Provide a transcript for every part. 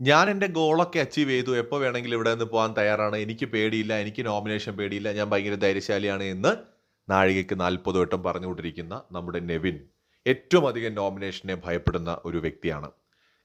ഞാൻ എന്റെ ഗോളൊക്കെ അച്ചീവ് ചെയ്തു. എപ്പോൾ വേണമെങ്കിലും ഇവിടെ നിന്ന് പോകാൻ തയ്യാറാണ്. എനിക്ക് പേടിയില്ല. എനിക്ക് നോമിനേഷൻ പേടിയില്ല. ഞാൻ ഭയങ്കര ധൈര്യശാലിയാണ് എന്ന് നാഴികയ്ക്ക് നാൽപ്പത് വട്ടം പറഞ്ഞുകൊണ്ടിരിക്കുന്ന നമ്മുടെ നെവിൻ ഏറ്റവും അധികം നോമിനേഷനെ ഭയപ്പെടുന്ന ഒരു വ്യക്തിയാണ്.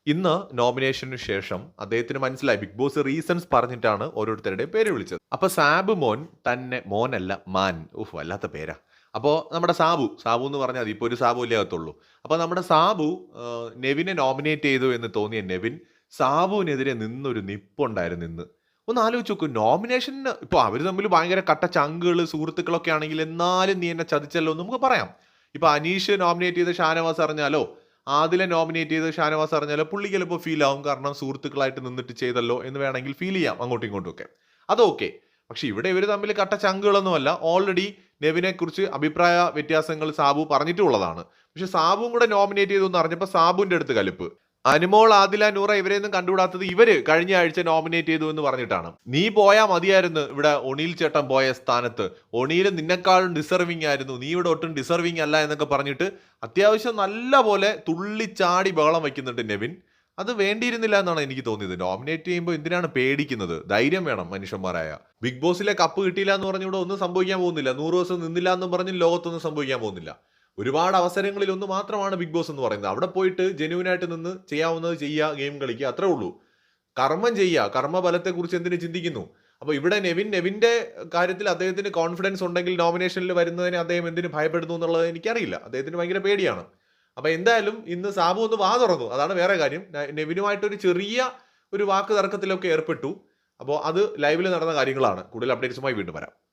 ഇന്ന് നോമിനേഷന് ശേഷം അദ്ദേഹത്തിന് മനസ്സിലായി. ബിഗ് ബോസ് റീസൺസ് പറഞ്ഞിട്ടാണ് ഓരോരുത്തരുടെയും പേര് വിളിച്ചത്. അപ്പോൾ സാബു മോൻ തന്നെ മോനല്ല മാൻ. ഉഫ് വല്ലാത്ത പേരാ. അപ്പോൾ നമ്മുടെ സാബു സാബു എന്ന് പറഞ്ഞാൽ മതി. ഇപ്പോൾ ഒരു സാബു ഇല്ലാത്തുള്ളൂ അപ്പോൾ നമ്മുടെ സാബു നെവിനെ നോമിനേറ്റ് ചെയ്തു എന്ന് തോന്നിയ നെവിൻ സാബുവിനെതിരെ നിന്നൊരു നിപ്പുണ്ടായിരുന്നു ഇന്ന്. ഒന്ന് ആലോചിച്ച് നോക്കൂ നോമിനേഷന് ഇപ്പോൾ അവർ തമ്മിൽ ഭയങ്കര കട്ട ചങ്കുകൾ സുഹൃത്തുക്കളൊക്കെ ആണെങ്കിൽ എന്നാലും നീ എന്നെ ചതിച്ചല്ലോ എന്ന് നമുക്ക് പറയാം. ഇപ്പോൾ അനീഷ് നോമിനേറ്റ് ചെയ്ത ഷാനവാസ് അറിഞ്ഞാലോ? ആദിലെ നോമിനേറ്റ് ചെയ്ത് ഷാനവാസ് അറിഞ്ഞാലോ? പുള്ളി ചിലപ്പോൾ ഫീൽ ആവും കാരണം സുഹൃത്തുക്കളായിട്ട് നിന്നിട്ട് ചെയ്തല്ലോ എന്ന് വേണമെങ്കിൽ ഫീൽ ചെയ്യാം അങ്ങോട്ടും ഇങ്ങോട്ടും ഒക്കെ. അത് ഓക്കെ പക്ഷേ ഇവിടെ ഇവർ തമ്മിൽ കട്ട ചങ്കുകളൊന്നുമല്ല. ഓൾറെഡി നെവിനെക്കുറിച്ച് അഭിപ്രായ വ്യത്യാസങ്ങൾ സാബു പറഞ്ഞിട്ടുള്ളതാണ്. പക്ഷെ സാബുവും കൂടെ നോമിനേറ്റ് ചെയ്തു എന്ന് അറിഞ്ഞപ്പോൾ സാബുവിന്റെ അടുത്ത് കലിപ്പ്. അനുമോൾ ആദില നൂറ ഇവരെയൊന്നും കണ്ടുകൂടാത്തത് ഇവർ കഴിഞ്ഞ ആഴ്ച നോമിനേറ്റ് ചെയ്തു എന്ന് പറഞ്ഞിട്ടാണ്. നീ പോയാ മതിയായിരുന്നു ഇവിടെ ഒണിയിൽ ചേട്ടൻ പോയ സ്ഥാനത്ത്. ഒണിയിൽ നിന്നെക്കാളും ഡിസർവിങ് ആയിരുന്നു. നീ ഇവിടെ ഒട്ടും ഡിസർവിങ് അല്ല എന്നൊക്കെ പറഞ്ഞിട്ട് അത്യാവശ്യം നല്ല പോലെ തുള്ളിച്ചാടി ബഹളം വയ്ക്കുന്നുണ്ട് നെവിൻ. അത് വേണ്ടിയിരുന്നില്ല എന്നാണ് എനിക്ക് തോന്നിയത്. നോമിനേറ്റ് ചെയ്യുമ്പോൾ എന്തിനാണ് പേടിക്കുന്നത്? ധൈര്യം വേണം മനുഷ്യന്മാരായ. ബിഗ് ബോസിലെ കപ്പ് കിട്ടിയില്ല എന്ന് പറഞ്ഞുകൂടെ ഒന്നും സംഭവിക്കാൻ പോകുന്നില്ല. നൂറ് ദിവസം നിന്നില്ല എന്നും പറഞ്ഞ് ലോകത്തൊന്നും സംഭവിക്കാൻ പോകുന്നില്ല. ഒരുപാട് അവസരങ്ങളിൽ ഒന്ന് മാത്രമാണ് ബിഗ് ബോസ് എന്ന് പറയുന്നത്. അവിടെ പോയിട്ട് ജെന്യൂനായിട്ട് നിന്ന് ചെയ്യാവുന്നത് ചെയ്യുക ഗെയിം കളിക്കുക അത്രേ ഉള്ളൂ. കർമ്മം ചെയ്യുക കർമ്മബലത്തെക്കുറിച്ച് എന്തിനു ചിന്തിക്കുന്നു? അപ്പോൾ ഇവിടെ നെവിൻ നെവിന്റെ കാര്യത്തിൽ അദ്ദേഹത്തിന് കോൺഫിഡൻസ് ഉണ്ടെങ്കിൽ നോമിനേഷനിൽ വരുന്നതിന് അദ്ദേഹം എന്തിനു ഭയപ്പെടുന്നു എന്നുള്ളത് എനിക്കറിയില്ല. അദ്ദേഹത്തിന് ഭയങ്കര പേടിയാണ്. അപ്പോൾ എന്തായാലും ഇന്ന് സാബു ഒന്ന് വാ തുറന്നു. അതാണ് വേറെ കാര്യം. നെവിനുമായിട്ടൊരു ചെറിയ ഒരു വാക്ക് തർക്കത്തിലൊക്കെ ഏർപ്പെട്ടു. അപ്പോൾ അത് ലൈവിൽ നടന്ന കാര്യങ്ങളാണ്. കൂടുതൽ അപ്ഡേറ്റ്സുമായി വീണ്ടും വരാം.